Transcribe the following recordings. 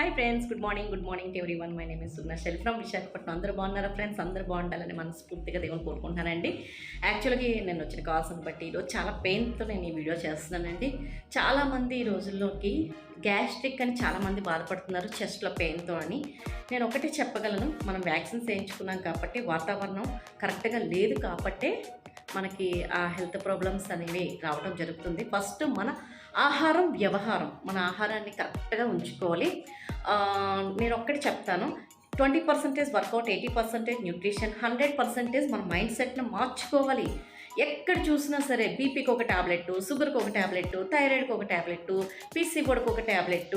Hi friends good morning good morning ఎవరి everyone my name is Sugna from Visakhapatnam అందరూ బాగున్నారా friends అందరూ బాగుండాలని మనస్ఫూర్తిగా దేవుని కోరుకుంటున్నానండి. యాక్చువల్గా నేను వచ్చిన కాల్స్ని బట్టి ఈరోజు చాలా పెయిన్తో నేను ఈ వీడియో చేస్తున్నానండి. చాలామంది ఈ రోజుల్లోకి గ్యాస్ట్రిక్ అని చాలామంది బాధపడుతున్నారు చెస్ట్లో పెయిన్తో అని. నేను ఒకటే చెప్పగలను మనం వ్యాక్సిన్స్ వేయించుకున్నాం కాబట్టి వాతావరణం కరెక్ట్గా లేదు కాబట్టే మనకి ఆ హెల్త్ ప్రాబ్లమ్స్ అనేవి రావడం జరుగుతుంది. ఫస్ట్ మన ఆహారం వ్యవహారం. మన ఆహారాన్ని కరెక్ట్గా ఉంచుకోవాలి. నేను ఒక్కటి చెప్తాను. Twenty percentage workout eighty percentage nutrition hundred percentage మన మైండ్ సెట్ని మార్చుకోవాలి. ఎక్కడ చూసినా సరే బీపీకి ఒక ట్యాబ్లెట్ షుగర్కి ఒక ట్యాబ్లెట్ థైరాయిడ్కి ఒక ట్యాబ్లెట్ పీసీబోర్డ్కి ఒక ట్యాబ్లెట్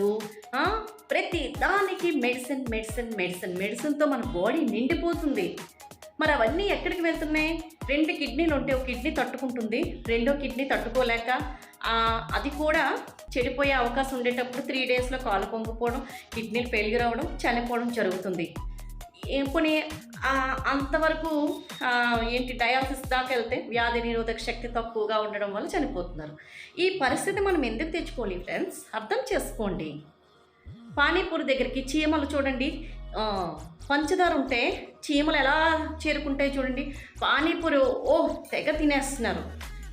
ప్రతి దానికి మెడిసిన్ మెడిసిన్ మెడిసిన్ మెడిసిన్తో మన బాడీ నిండిపోతుంది. మరి అవన్నీ ఎక్కడికి వెళ్తున్నాయి? రెండు కిడ్నీలు ఉంటే ఒక కిడ్నీ తట్టుకుంటుంది రెండో కిడ్నీ తట్టుకోలేక అది కూడా చెడిపోయే అవకాశం ఉండేటప్పుడు త్రీ డేస్లో కాలు పొంగిపోవడం కిడ్నీలు ఫెయిల్యూర్ అవ్వడం చనిపోవడం జరుగుతుంది. కొన్ని అంతవరకు ఏంటి డయాలసిస్ దాకా వెళ్తే వ్యాధి నిరోధక శక్తి తక్కువగా ఉండడం వల్ల చనిపోతున్నారు. ఈ పరిస్థితి మనం ఎందుకు తెచ్చుకోవాలి ఫ్రెండ్స్ అర్థం చేసుకోండి. పానీపూరి దగ్గరికి చీమలు చూడండి. పంచదార ఉంటే చీమలు ఎలా చేరుకుంటాయి చూడండి. పానీపూరి ఓ తెగ తినేస్తున్నారు.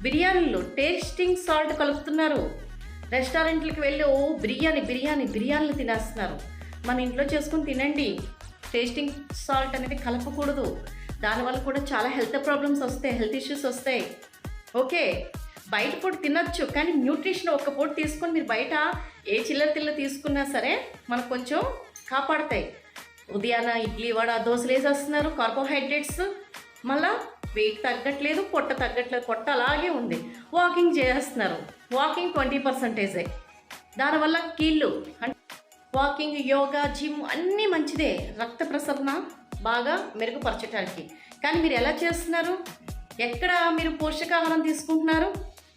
బిర్యానీలు టేస్టింగ్ సాల్ట్ కలుపుతున్నారు. రెస్టారెంట్లకు వెళ్ళి ఓ బిర్యానీ బిర్యానీ బిర్యానీలు తినేస్తున్నారు. మన ఇంట్లో చేసుకుని తినండి. టేస్టింగ్ సాల్ట్ అనేది కలపకూడదు. దానివల్ల కూడా చాలా హెల్త్ ప్రాబ్లమ్స్ వస్తాయి హెల్త్ ఇష్యూస్ వస్తాయి. ఓకే బయట పూట తినొచ్చు కానీ న్యూట్రిషన్ ఒక్క పూట తీసుకొని మీరు బయట ఏ చిల్లర తిల్ల తీసుకున్నా సరే మనకు కొంచెం కాపాడతాయి. ఉదయాన ఇడ్లీ వడ దోశలు వేసేస్తున్నారు. కార్బోహైడ్రేట్స్ మళ్ళా వెయిట్ తగ్గట్లేదు పొట్ట తగ్గట్లేదు పొట్ట అలాగే ఉంది. వాకింగ్ చేస్తున్నారు వాకింగ్ ట్వంటీ పర్సెంటేజే. దానివల్ల కీళ్ళు అంటే వాకింగ్ యోగా జిమ్ అన్నీ మంచిదే. రక్త ప్రసరణ బాగా మెరుగుపరచడానికి కానీ మీరు ఎలా చేస్తున్నారు? ఎక్కడ మీరు పోషకాహారం తీసుకుంటున్నారు?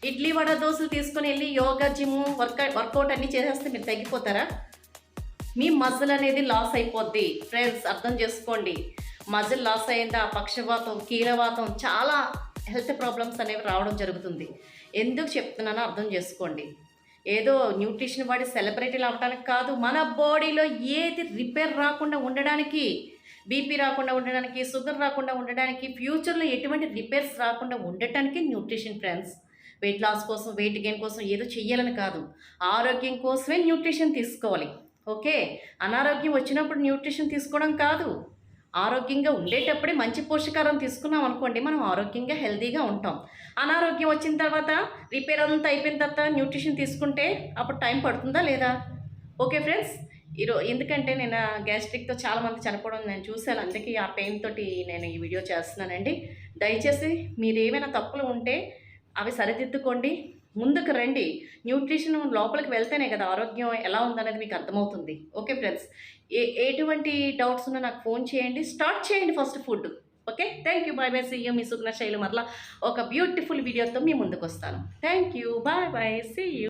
ఇడ్లీ వడ దోశలు తీసుకొని వెళ్ళి యోగా జిమ్ వర్క్ వర్కౌట్ అన్నీ చేసేస్తే మీరు తగ్గిపోతారా? మీ మజిల్ అనేది లాస్ అయిపోద్ది. ఫ్రెండ్స్ అర్థం చేసుకోండి. మజిల్ లాస్ అయిందా పక్షవాతం కీలవాతం చాలా హెల్త్ ప్రాబ్లమ్స్ అనేవి రావడం జరుగుతుంది. ఎందుకు చెప్తున్నానో అర్థం చేసుకోండి. ఏదో న్యూట్రిషన్ వాడి సెలబ్రిటీలు అవ్వడానికి కాదు మన బాడీలో ఏది రిపేర్ రాకుండా ఉండడానికి బీపీ రాకుండా ఉండడానికి షుగర్ రాకుండా ఉండడానికి ఫ్యూచర్లో ఎటువంటి రిపేర్స్ రాకుండా ఉండటానికి న్యూట్రిషన్ ఫ్రెండ్స్. వెయిట్ లాస్ కోసం వెయిట్ గెయిన్ కోసం ఏదో చెయ్యాలని కాదు. ఆరోగ్యం కోసమే న్యూట్రిషన్ తీసుకోవాలి. ఓకే. అనారోగ్యం వచ్చినప్పుడు న్యూట్రిషన్ తీసుకోవడం కాదు. ఆరోగ్యంగా ఉండేటప్పుడే మంచి పోషకారం తీసుకున్నాం అనుకోండి మనం ఆరోగ్యంగా హెల్తీగా ఉంటాం. అనారోగ్యం వచ్చిన తర్వాత రిపేర్ అంతా అయిపోయిన తర్వాత న్యూట్రిషన్ తీసుకుంటే అప్పుడు టైం పడుతుందా లేదా? ఓకే ఫ్రెండ్స్ ఈరో ఎందుకంటే నేను గ్యాస్ట్రిక్తో చాలామంది చనిపోవడం నేను చూశాను అందుకే ఆ పెయిన్ తోటి నేను ఈ వీడియో చేస్తున్నానండి. దయచేసి మీరు ఏమైనా తప్పులు ఉంటే అవి సరిదిద్దుకోండి. ముందుకు రండి. న్యూట్రిషన్ లోపలికి వెళ్తేనే కదా ఆరోగ్యం ఎలా ఉందనేది మీకు అర్థమవుతుంది. Okay friends? ఏ ఎటువంటి డౌట్స్ ఉన్నా నాకు ఫోన్ చేయండి. స్టార్ట్ చేయండి first food. Okay? Thank you. Bye bye. CM మీ సుగ్న శైలి మరలా ఒక బ్యూటిఫుల్ వీడియోతో మీ ముందుకు వస్తాను thank you. Bye bye. See you.